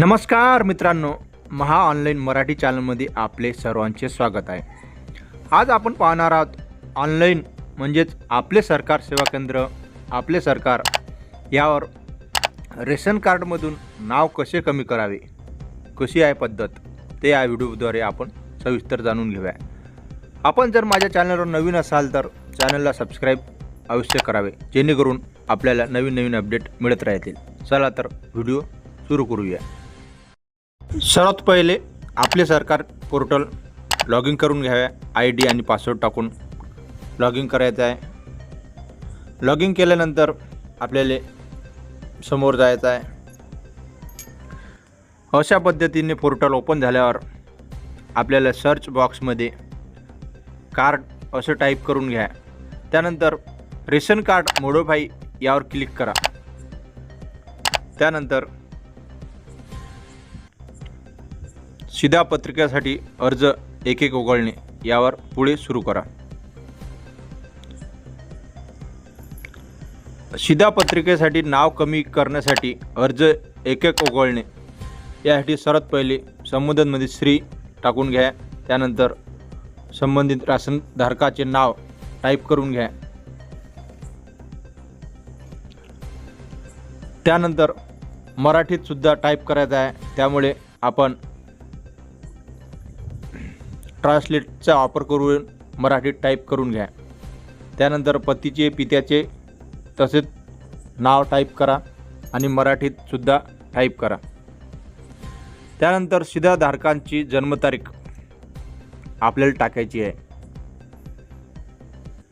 नमस्कार मित्रांनो महा ऑनलाईन मराठी चॅनलमध्ये आपले सर्वांचे स्वागत आहे. आज आपण पाहणार आहोत ऑनलाईन म्हणजेच आपले सरकार सेवा केंद्र आपले सरकार यावर रेशन कार्डमधून नाव कसे कमी करावे कशी आहे पद्धत ते या व्हिडिओद्वारे आपण सविस्तर जाणून घेऊया. आपण जर माझ्या चॅनलवर नवीन असाल तर चॅनलला सबस्क्राईब अवश्य करावे जेणेकरून आपल्याला नवीन नवीन अपडेट मिळत राहतील. चला तर व्हिडिओ सुरू करूया. सर्वात पहिले आपले सरकार पोर्टल लॉग इन करून घ्यावे आय डी आणि पासवर्ड टाकून लॉग इन करायचं आहे. लॉग इन केल्यानंतर आपल्याला समोर जायचं आहे. अशा पद्धतीने पोर्टल ओपन झाल्यावर आपल्याला सर्च बॉक्समध्ये कार्ड असं टाईप करून घ्या. त्यानंतर रेशन कार्ड मोडोफाई यावर क्लिक करा. त्यानंतर शिधापत्रिकेसाठी अर्ज एक एक उघडणे यावर पुढे सुरू करा. शिधापत्रिकेसाठी नाव कमी करण्यासाठी अर्ज एक एक उघडणे यासाठी सर्वात पहिले संबोधनमध्ये श्री टाकून घ्या. त्यानंतर संबंधित राशनधारकाचे नाव टाईप करून घ्या. त्यानंतर मराठीत सुद्धा टाईप करायचं आहे. त्यामुळे आपण ट्रान्सलेटचा वापर करून मराठीत टाईप करून घ्या. त्यानंतर पतीचे पित्याचे तसेच नाव टाईप करा आणि मराठीतसुद्धा टाईप करा. त्यानंतर शिधाधारकांची जन्मतारीख आपल्याला टाकायची आहे.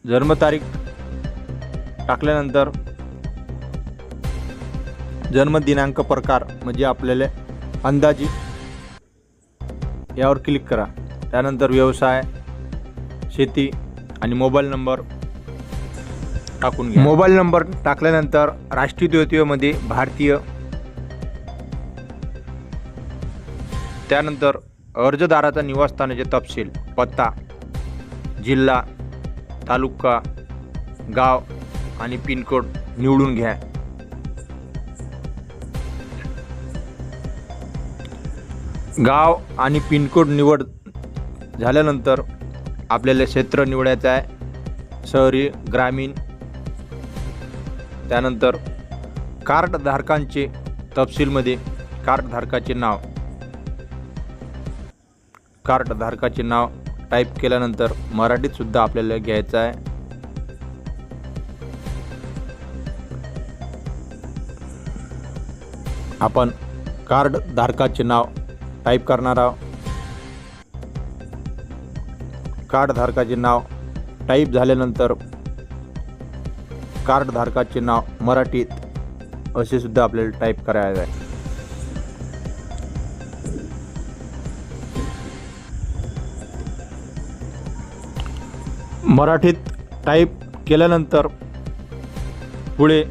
जन्मतारीख टाकल्यानंतर जन्मदिनांक प्रकार म्हणजे आपल्याला अंदाजी यावर क्लिक करा. त्यानंतर व्यवसाय शेती आणि मोबाईल नंबर टाकून घ्या. मोबाईल नंबर टाकल्यानंतर राष्ट्रीय द्वितीयमध्ये भारतीय. त्यानंतर अर्जदाराचा निवासस्थानाचे तपशील पत्ता जिल्हा तालुका गाव आणि पिनकोड निवडून घ्या. गाव आणि पिनकोड निवड झाल्यानंतर आपल्याला क्षेत्र निवडायचं आहे. शहरी ग्रामीण. त्यानंतर कार्डधारकांचे तपशीलमध्ये कार्डधारकाचे नाव. कार्डधारकाचे नाव टाईप केल्यानंतर मराठीतसुद्धा आपल्याला घ्यायचं आहे. आपण कार्डधारकाचे नाव टाईप करणार आहोत. कार्डधारकाचे नाव टाईप झाल्यानंतर कार्डधारकाचे नाव मराठीत असे सुद्धा आपल्याला टाईप करायचं आहे. मराठीत टाईप केल्यानंतर पुढे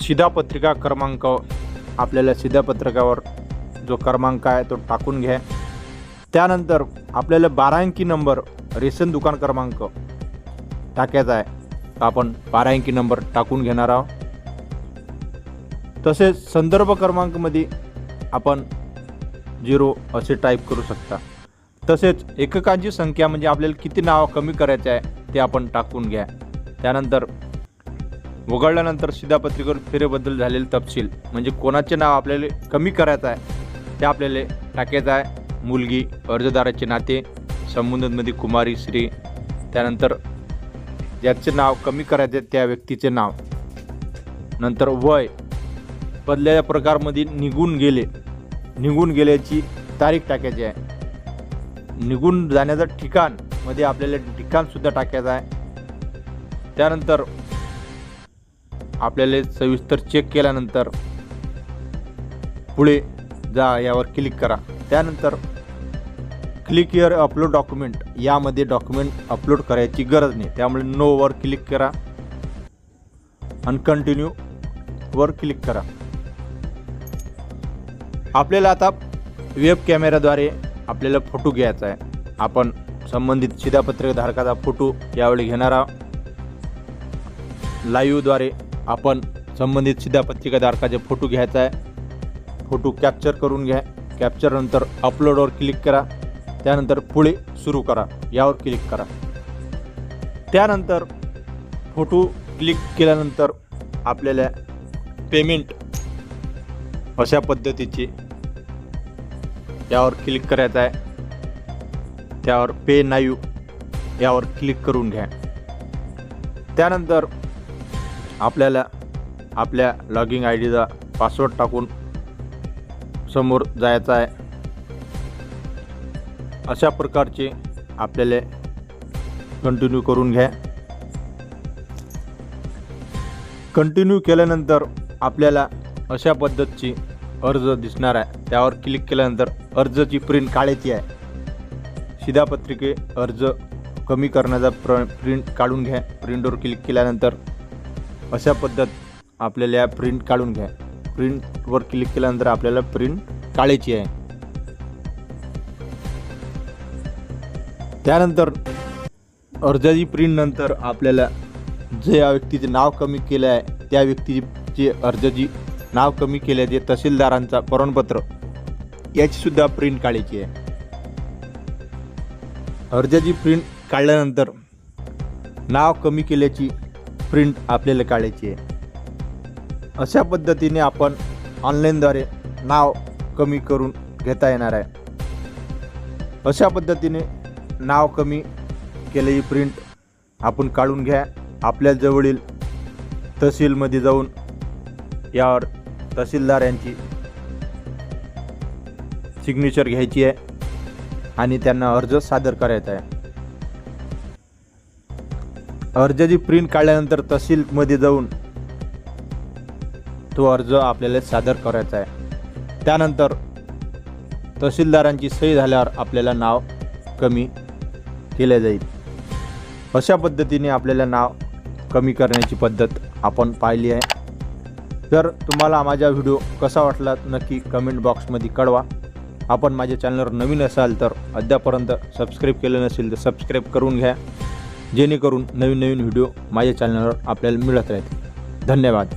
शिधापत्रिका क्रमांक आपल्याला शिधापत्रकावर जो क्रमांक आहे तो टाकून घ्या. त्यानंतर आपल्याला बारा अंकी नंबर रेशन दुकान क्रमांक टाकायचा आहे. तर आपण बारा अंकी नंबर टाकून घेणार आहोत. तसेच संदर्भ क्रमांकमध्ये आपण झिरो असे टाईप करू शकता. तसेच एककांची संख्या म्हणजे आपल्याला किती नाव कमी करायचे आहे ते आपण टाकून घ्या. त्यानंतर वगळल्यानंतर शिधापत्रिकेवर फेरेबद्दल झालेले तपशील म्हणजे कोणाचे नाव आपल्याला कमी करायचं आहे ते आपल्याला टाकायचं आहे. मुलगी अर्जदाराचे नाते संबंधांमध्ये कुमारी श्री. त्यानंतर ज्याचे नाव कमी करायचे त्या व्यक्तीचे नाव. नंतर वय. बदलेल्या प्रकारमध्ये निघून गेले. निघून गेल्याची तारीख टाकायची आहे. निघून जाण्याचं ठिकाणमध्ये आपल्याला ठिकाणसुद्धा टाकायचं आहे. त्यानंतर आपल्याला सविस्तर चेक केल्यानंतर पुढे जा यावर क्लिक करा. त्यानंतर क्लिक इयर अपलोड डॉक्युमेंट यामध्ये डॉक्युमेंट अपलोड करायची गरज नाही. त्यामुळे नोवर क्लिक करा आणि कंटिन्यू वर क्लिक करा. आपल्याला आता वेब कॅमेराद्वारे आपल्याला फोटो घ्यायचा आहे. आपण संबंधित शिधापत्रिका धारकाचा फोटो यावेळी घेणार लाईव्हद्वारे आपण संबंधित शिधापत्रिकाधारकाचे फोटो घ्यायचा आहे. फोटो कॅप्चर करून घ्या. कॅप्चरनंतर अपलोडवर क्लिक करा. त्यानंतर पुढे सुरू करा. यावर क्लिक करा. त्यानंतर फोटो क्लिक केल्यानंतर आपल्याला पेमेंट अशा पद्धतीची यावर क्लिक करायचं आहे. त्यावर पे नायू यावर क्लिक करून घ्या. त्यानंतर आपल्याला आपल्या लॉगिंग आय डीचा पासवर्ड टाकून समोर जायचं आहे. अशा प्रकारचे आपल्याला कंटिन्यू करून घ्या. कंटिन्यू केल्यानंतर आपल्याला अशा पद्धतीची अर्ज दिसणार आहे. त्यावर क्लिक केल्यानंतर अर्जची प्रिंट काढायची आहे. शिधापत्रिके अर्ज कमी करण्याचा प्र प्रिंट काढून घ्या. प्रिंटवर क्लिक केल्यानंतर अशा पद्धत आपल्याला प्रिंट काढून घ्या. प्रिंटवर क्लिक केल्यानंतर आपल्याला प्रिंट काढायची आहे. त्यानंतर अर्जाची प्रिंट नंतर आपल्याला जे या व्यक्तीचे नाव कमी केलं आहे त्या व्यक्तीचे अर्जाची नाव कमी केले जे तहसीलदारांचा प्रमाणपत्र याची सुद्धा प्रिंट काढायची आहे. अर्जाची प्रिंट काढल्यानंतर नाव कमी केल्याची प्रिंट आपल्याला काढायची आहे. अशा पद्धतीने आपण ऑनलाईनद्वारे नाव कमी करून घेता येणार आहे. अशा पद्धतीने नाव कमी केलेली प्रिंट आपण काढून घ्या. आपल्या जवळील तहसीलमध्ये जाऊन यावर तहसीलदार यांची सिग्नेचर घ्यायची आहे आणि त्यांना अर्ज सादर करायचा आहे. अर्जाची प्रिंट काढल्यानंतर तहसीलमध्ये जाऊन तो अर्ज आपल्याला सादर करायचा आहे. त्यानंतर तहसीलदारांची सही झाल्यावर आपल्याला नाव कमी केले जाईल. अशा पद्धतीने आपल्याला नाव कमी करण्याची पद्धत आपण पाहिली आहे. जर तुम्हाला माझा व्हिडिओ कसा वाटला नक्की कमेंट बॉक्समध्ये कळवा. आपण माझ्या चॅनलवर नवीन असाल तर अद्यापर्यंत सबस्क्राईब केलं नसेल तर सबस्क्राईब करून घ्या. जेणेकरून नवीन नवीन व्हिडिओ माझ्या चॅनलवर आपल्याला मिळत राहतील धन्यवाद.